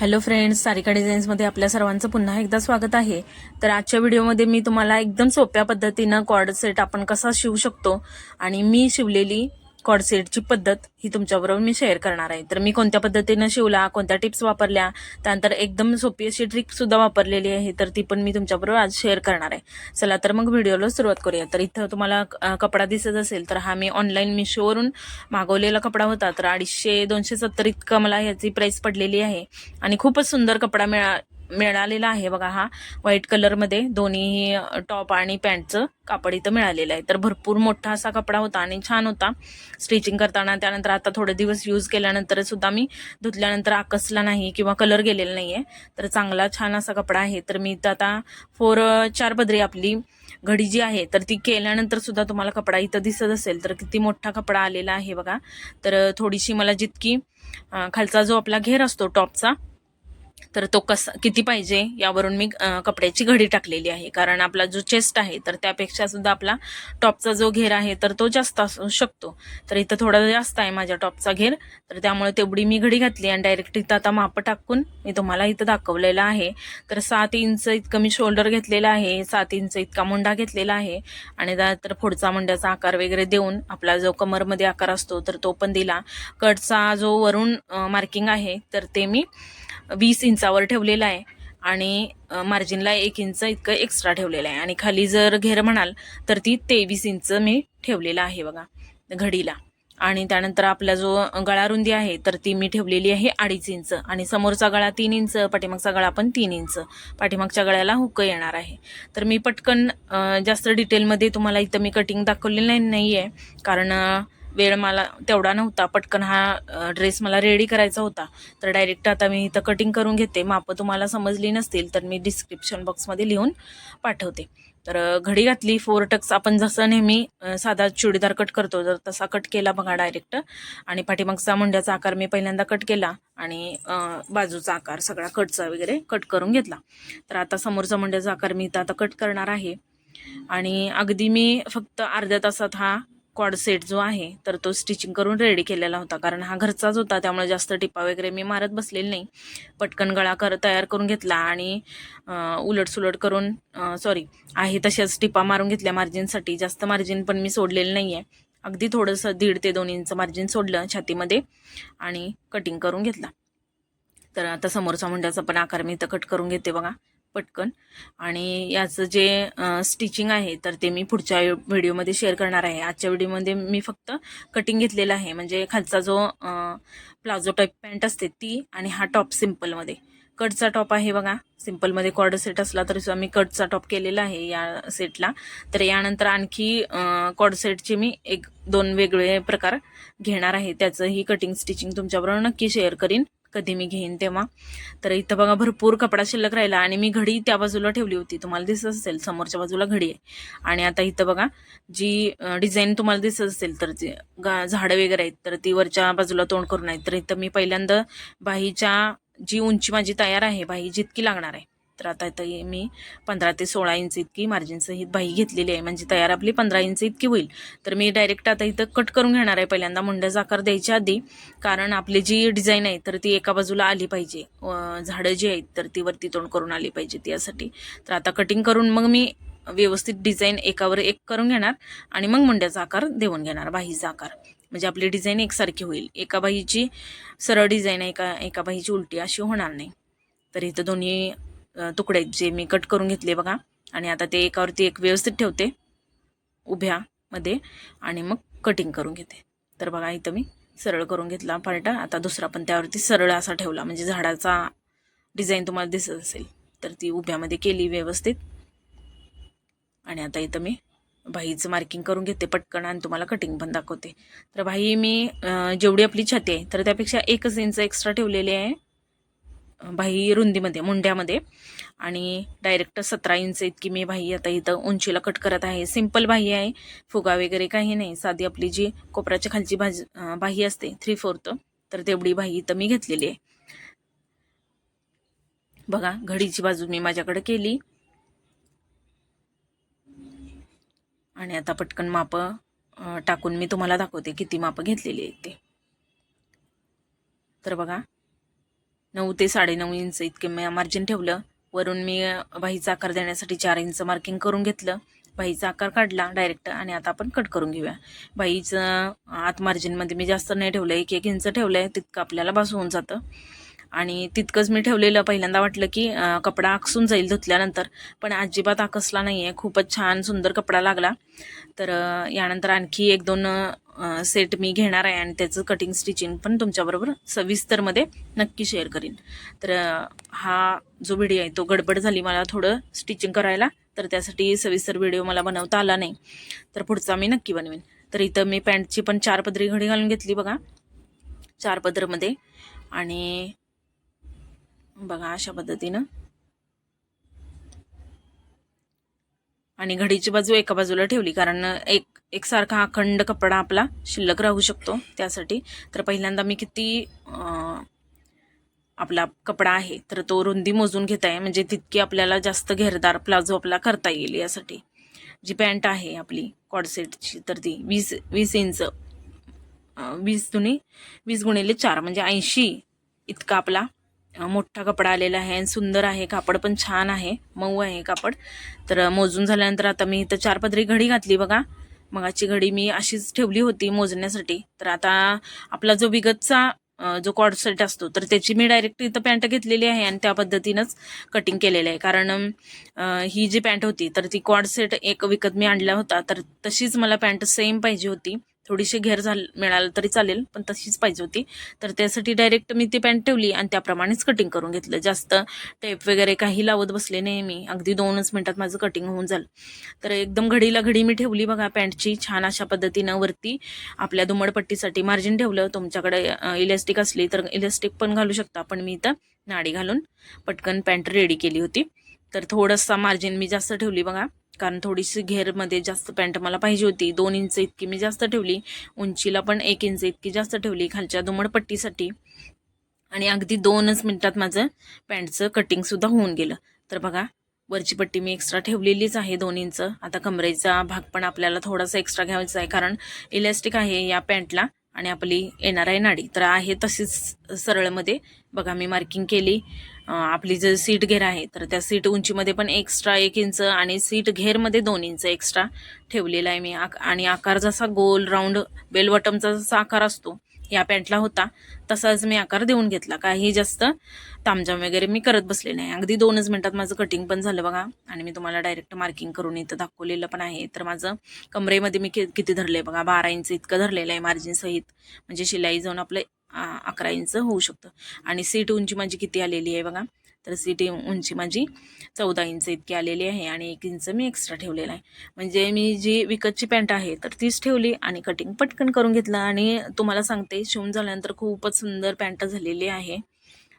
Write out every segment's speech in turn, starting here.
Hello friends Sarika डिझाईन्समध्ये आपल्या सर्वांचं पुन्हा एकदा स्वागत आहे. तर आजच्या व्हिडिओमध्ये मी तुम्हाला एकदम सोप्या पद्धतीनं कॉर्ड सेट आपण कसा शिवू शकतो आणि मी शिवलेली कॉर्ड सेटची पद्धत ही तुमच्याबरोबर मी शेअर करणार आहे. तर मी कोणत्या पद्धतीनं शिवला कोणत्या टिप्स वापरल्या त्यानंतर एकदम सोपी अशी ट्रिक सुद्धा वापरलेली आहे तर ती पण मी तुमच्याबरोबर आज शेअर करणार आहे. चला तर मग व्हिडिओला सुरुवात करूया. तर इथं तुम्हाला कपडा दिसत असेल तर हा मी ऑनलाईन मिशोवरून मागवलेला कपडा होता. तर अडीचशे दोनशे सत्तर इतकं मला ह्याची प्राईस पडलेली आहे. आणि खूपच सुंदर कपडा मिळा मिळालेला आहे बघा हा. व्हाईट कलरमध्ये दोन्ही टॉप आणि पॅन्टचं कापड इथं मिळालेलं आहे. तर भरपूर मोठा असा कपडा होता आणि छान होता. स्टिचिंग करताना त्यानंतर आता थोडे दिवस यूज केल्यानंतर सुद्धा मी धुतल्यानंतर आकसला नाही किंवा कलर गेलेला नाही आहे तर चांगला छान असा कपडा आहे. तर मी इथं आता फोर चार पदरी आपली घडी जी आहे तर ती केल्यानंतर सुद्धा तुम्हाला कपडा इथं दिसत असेल तर किती मोठा कपडा आलेला आहे बघा. तर थोडीशी मला जितकी खालचा जो आपला घेर असतो टॉपचा तर तो कसा किती पाहिजे यावरून मी कपड्याची घडी टाकलेली आहे. कारण आपला जो चेस्ट आहे तर त्यापेक्षा सुद्धा आपला टॉपचा जो घेर आहे तर तो जास्त असू शकतो. तर इथं थोडा जास्त आहे माझ्या टॉपचा घेर. तर त्यामुळे तेवढी मी घडी घातली आणि डायरेक्ट इथं आता माप टाकून मी तुम्हाला इथं दाखवलेलं आहे. तर सात इंच इतकं मी शोल्डर घेतलेला आहे सात इंच इतका मुंडा घेतलेला आहे. आणि तर पुढचा मुंड्याचा आकार वगैरे देऊन आपला जो कमरमध्ये आकार असतो तर तो पण दिला. कटचा जो वरून मार्किंग आहे तर ते मी वीस इंचावर ठेवलेला आहे आणि मार्जिनला एक इंच इतकं एक्स्ट्रा ठेवलेलं आहे. आणि खाली जर घेर म्हणाल तर ती तेवीस इंच मी ठेवलेला आहे बघा घडीला. आणि त्यानंतर आपला जो गळा रुंदी आहे तर ती मी ठेवलेली आहे अडीच इंच. आणि समोरचा गळा तीन इंच पाठीमागचा गळा पण तीन इंच. पाठीमागच्या गळ्याला हुक येणार आहे. तर मी पटकन जास्त डिटेलमध्ये तुम्हाला इथं मी कटिंग दाखवलेलं नाही आहे कारण वेळ मला तेवढा नव्हता. पटकन हा ड्रेस मला रेडी करायचा होता. तर डायरेक्ट आता मी इथं कटिंग करून घेते. मापं तुम्हाला समजली नसतील तर मी डिस्क्रिप्शन बॉक्समध्ये लिहून पाठवते. तर घडी घातली फोर टक्स आपण जसं नेहमी साधा चुडीदार कट करतो तर तसा कट केला बघा डायरेक्ट आणि पाठीमागचा मुंड्याचा आकार मी पहिल्यांदा कट केला आणि बाजूचा आकार सगळा कटचा वगैरे कट करून घेतला. तर आता समोरचा मुंड्याचा आकार मी इथं आता कट करणार आहे. आणि अगदी मी फक्त अर्ध्या तासात हा कॉड सेट जो आहे तर तो स्टिचिंग करून रेडी केलेला होता. कारण हा घरचाच होता त्यामुळे जास्त टिपा वगैरे मी मारत बसलेली नाही. पटकन गळा कर तयार करून घेतला आणि उलट सुलट करून सॉरी आहे तशाच टिपा मारून घेतल्या मार्जिनसाठी जास्त मार्जिन पण मी सोडलेलं नाही आहे अगदी थोडंसं दीड ते दोन इंच मार्जिन सोडलं छातीमध्ये आणि कटिंग करून घेतला. तर आता समोरचा मुंड्याचा पण आकार मी इथं कट करून घेते बघा. पटकन. आणि याचं जे स्टिचिंग आहे तर ते मी पुढच्या व्हिडिओमध्ये शेअर करणार आहे. आजच्या व्हिडिओमध्ये मी फक्त कटिंग घेतलेलं आहे. म्हणजे खालचा जो प्लाझो टाईप पॅन्ट असते ती आणि हा टॉप सिम्पलमध्ये कटचा टॉप आहे बघा. सिम्पलमध्ये कॉर्ड सेट असला तरी सुद्धा मी कटचा टॉप केलेला आहे या सेटला तर यानंतर आणखी कॉर्ड सेटचे मी एक दोन वेगळे प्रकार घेणार आहे. त्याचंही कटिंग स्टिचिंग तुमच्याबरोबर नक्की शेअर करीन. कधी मी घेईन तेव्हा. तर इथं बघा भरपूर कपडा शिल्लक राहिला आणि मी घडी त्या बाजूला ठेवली होती. तुम्हाला दिसत असेल समोरच्या बाजूला घडी आहे. आणि आता इथं बघा जी डिझाईन तुम्हाला दिसत असेल तर जी गा झाडं वगैरे आहेत तर ती वरच्या बाजूला तोंड करून आहेत. तर इथं मी पहिल्यांदा बाहीच्या जी उंची माझी तयार आहे बाही जितकी लागणार आहे तर आता इथं हे मी पंधरा ते सोळा इंच इतकी मार्जिनसहित बाई बाही घेतलेली आहे. म्हणजे तयार आपली पंधरा इंच इतकी होईल. तर मी डायरेक्ट आता इथं कट करून घेणार आहे पहिल्यांदा. मुंड्याचा आकार द्यायच्या आधी. कारण आपली जी डिझाईन आहे तर ती एका बाजूला आली पाहिजे. झाडं जी आहेत तर ती वरती तोंड करून आली पाहिजे त्यासाठी. तर आता कटिंग करून मग मी व्यवस्थित डिझाईन एकावर एक करून घेणार आणि मग मुंड्याचा आकार देऊन घेणार बाहीचा आकार म्हणजे आपली डिझाईन एकसारखी होईल. एका बाहीची सरळ डिझाईन आहे एका एका बाहीची उलटी अशी होणार नाही. तर इथं दोन्ही तुकडे जे मी कट करून घेतले बघा. आणि आता ते एकावरती एक व्यवस्थित ठेवते. उभ्यामध्ये आणि मग कटिंग करून घेते. तर बघा इथं मी सरळ करून घेतला पार्ट. आता दुसरा पण त्यावरती सरळ असा ठेवला. म्हणजे झाडाचा डिझाईन तुम्हाला दिसत असेल. तर ती उभ्यामध्ये केली व्यवस्थित. आणि आता इथं मी भाईचं मार्किंग करून घेते पटकन आणि तुम्हाला कटिंग पण दाखवते. तर भाई मी जेवढी आपली छाती आहे तर त्यापेक्षा एकच इंच एक्स्ट्रा ठेवलेली आहे. बाही रुंदीमध्ये मुंड्यामध्ये. आणि डायरेक्ट सतरा इंच इतकी मी बाही आता इथं उंचीला कट करत आहे. सिंपल बाही आहे. फुगा वगैरे काही नाही. साधी आपली जी कोपऱ्याच्या खालची भाजी बाही असते थ्री फोर्थ तर तेवढी बाही इथं मी घेतलेली आहे. बघा घडीची बाजू मी माझ्याकडे केली. आणि आता पटकन मापं टाकून मी तुम्हाला दाखवते किती मापं घेतलेली आहेत ते. तर बघा नऊ ते साडेनऊ इंच इतके मी मार्जिन ठेवलं. वरून मी बाहीचा आकार देण्यासाठी चार इंच मार्किंग करून घेतलं. बाहीचा आकार काढला डायरेक्ट आणि आता आपण कट करून घेऊया. बाईचं आत मार्जिनमध्ये मी जास्त नाही ठेवलं. एक एक इंच ठेवलं आहे तितकं आपल्याला बस होऊन जातं. आणि तितकंच मी ठेवलेलं पहिल्यांदा वाटलं की कपडा आकसून जाईल धुतल्यानंतर. पण अजिबात आकसला नाही आहे खूपच छान सुंदर कपडा लागला. तर यानंतर आणखी एक दोन सेट मी घेणार आहे आणि त्याचं कटिंग स्टिचिंग पण तुमच्याबरोबर सविस्तरमध्ये नक्की शेअर करीन. तर हा जो व्हिडिओ आहे तो गडबड झाली मला थोडं स्टिचिंग करायला तर त्यासाठी सविस्तर व्हिडिओ मला बनवता आला नाही. तर पुढचा मी नक्की बनवेन. तर इथं मी पॅन्टची पण चार पदरी घडी घालून घेतली बघा. चार पदरमध्ये. आणि बघा अशा पद्धतीनं. आणि घडीची बाजू एका बाजूला ठेवली कारण एक एकसारखा अखंड कपडा आपला शिल्लक राहू शकतो त्यासाठी. तर पहिल्यांदा मी किती आपला कपडा आहे तर तो रुंदी मोजून घेत आहे. म्हणजे तितकी आपल्याला जास्त घेरदार प्लाझो आपला करता येईल यासाठी. जी पॅन्ट आहे आपली कॉडसेटची तर ती वीस वीस इंच वीस दुनी वीस गुणिले चार म्हणजे ऐंशी इतका आपला मोठा कपडा आलेला आहे आणि सुंदर आहे. कापड पण छान आहे. मऊ आहे कापड. तर मोजून झाल्यानंतर आता मी इथं चार पदरी घडी घातली बघा. मगाची घडी मी अशीच ठेवली होती मोजण्यासाठी. तर आता आपला जो विगतचा जो कॉड सेट असतो तर त्याची मी डायरेक्ट इथं पॅन्ट घेतलेली आहे आणि त्या पद्धतीनंच कटिंग केलेलं आहे. कारण ही जी पॅन्ट होती तर ती कॉड सेट एक विकत मी आणला होता. तर तशीच मला पॅन्ट सेम पाहिजे होती. थोडीशी घेर झाल मिळालं तरी चालेल पण तशीच पाहिजे होती. तर त्यासाठी डायरेक्ट मी ती पॅन्ट ठेवली आणि त्याप्रमाणेच कटिंग करून घेतलं. जास्त टेप वगैरे काही लावत बसले नाही मी. अगदी दोनच मिनिटात माझं कटिंग होऊन झालं. तर एकदम घडीला घडी मी ठेवली बघा पॅन्टची छान अशा पद्धतीनं वरती आपल्या दुमडपट्टीसाठी मार्जिन ठेवलं. तुमच्याकडे इलेस्टिक असली तर इलेस्टिक पण घालू शकता. पण मी इथं नाडी घालून पटकन पॅन्ट रेडी केली होती. तर थोडंसं मार्जिन मी जास्त ठेवली बघा. कारण थोडीशी घेरमध्ये जास्त पॅन्ट मला पाहिजे होती. दोन इंच इतकी मी जास्त ठेवली. उंचीला पण एक इंच इतकी जास्त ठेवली. खालच्या दुमडपट्टीसाठी. आणि अगदी दोनच मिनिटात माझं पॅन्टचं कटिंगसुद्धा होऊन गेलं. तर बघा वरची पट्टी मी एक्स्ट्रा ठेवलेलीच आहे दोन इंच आता कमरेचा भाग पण आपल्याला थोडासा एक्स्ट्रा घ्यायचा आहे. कारण इलॅस्टिक आहे या पॅन्टला आणि आपली येणार आहे नाडी. तर आहे तशीच सरळमध्ये. बघा मी मार्किंग केली. आपली जर सीट घेर आहे तर त्या सीट उंचीमध्ये पण एक्स्ट्रा एक इंच आणि सीट घेरमध्ये दोन इंच एक्स्ट्रा ठेवलेला आहे मी. आक- आणि आकार जसा गोल राऊंड बेलवटमचा जसा आकार असतो या पॅन्टला होता तसाच मी आकार देऊन घेतला. काही जास्त तामजाम वगैरे मी करत बसले नाही. अगदी दोनच मिनिटात माझं कटिंग पण झालं बघा. आणि मी तुम्हाला डायरेक्ट मार्किंग करून इथं दाखवलेलं पण आहे. तर माझं कमरेमध्ये मी कि- किती धरले बघा बारा इंच इतकं धरलेलं आहे मार्जिन सहित. म्हणजे शिलाई जाऊन आपलं अकरा इंच होऊ शकतं. आणि सीट उंची माझी किती आलेली आहे बघा. तर सीट उंची माझी चौदा इंच इतकी आलेली आहे आणि एक इंच मी एक्स्ट्रा ठेवलेला आहे. म्हणजे मी जी विकतची पॅन्ट आहे तर तीच ठेवली आणि कटिंग पटकन करून घेतलं. आणि तुम्हाला सांगते शिवून झाल्यानंतर खूपच सुंदर पॅन्ट झालेली आहे.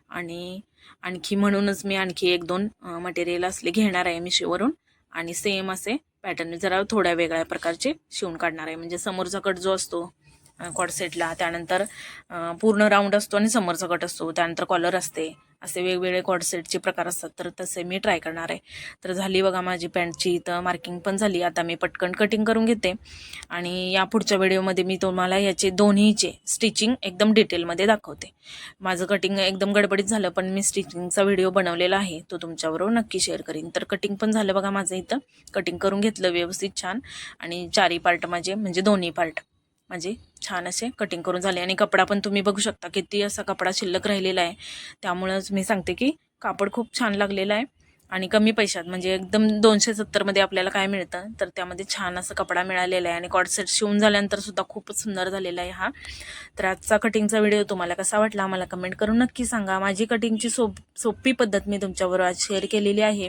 आणि आणखी म्हणूनच मी आणखी एक दोन मटेरियल असले घेणार आहे मिशोवरून आणि सेम असे पॅटर्न जरा थोड्या वेगळ्या प्रकारचे शिवून काढणार आहे. म्हणजे समोरचा कट जो असतो कॉडसेटला त्यानंतर पूर्ण राऊंड असतो आणि समोरचा कट असतो. त्यानंतर कॉलर असते. असे वेगवेगळे कॉडसेटचे प्रकार असतात. तर तसे मी ट्राय करणार आहे. तर झाली बघा माझी पॅन्टची इथं मार्किंग पण झाली. आता मी पटकन कटिंग करून घेते. आणि या पुढच्या व्हिडिओमध्ये मी तुम्हाला याचे दोन्हीचे स्टिचिंग एकदम डिटेलमध्ये दाखवते. माझं कटिंग एकदम गडबडीत झालं पण मी स्टिचिंगचा व्हिडिओ बनवलेला आहे. तो तुमच्याबरोबर नक्की शेअर करीन. तर कटिंग पण झालं बघा माझं इथं. कटिंग करून घेतलं व्यवस्थित छान. आणि चारी पार्ट माझे म्हणजे दोन्ही पार्ट माझे छान असे कटिंग करून झाले. आणि कपडा पण तुम्ही बघू शकता किती असा कपडा शिल्लक राहिलेला आहे. त्यामुळंच मी सांगते की कापड खूप छान लागलेलं आहे. आणि कमी पैशात म्हणजे एकदम दोनशे सत्तरमध्ये आपल्याला काय मिळतं तर त्यामध्ये छान असा कपडा मिळालेला आहे आणि कॉडसेट शिवून झाल्यानंतर सुद्धा खूपच सुंदर झालेला आहे हा. तर आजचा कटिंगचा व्हिडिओ तुम्हाला कसा वाटला मला कमेंट करून नक्की सांगा. माझी कटिंगची सोप सोपी पद्धत मी तुमच्याबरोबर आज शेअर केलेली आहे.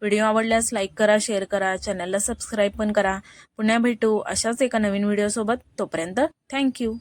व्हिडिओ आवडल्यास लाईक करा शेअर करा चॅनलला सबस्क्राईब पण करा. पुन्हा भेटू अशाच एका नवीन व्हिडिओसोबत. तोपर्यंत थँक्यू.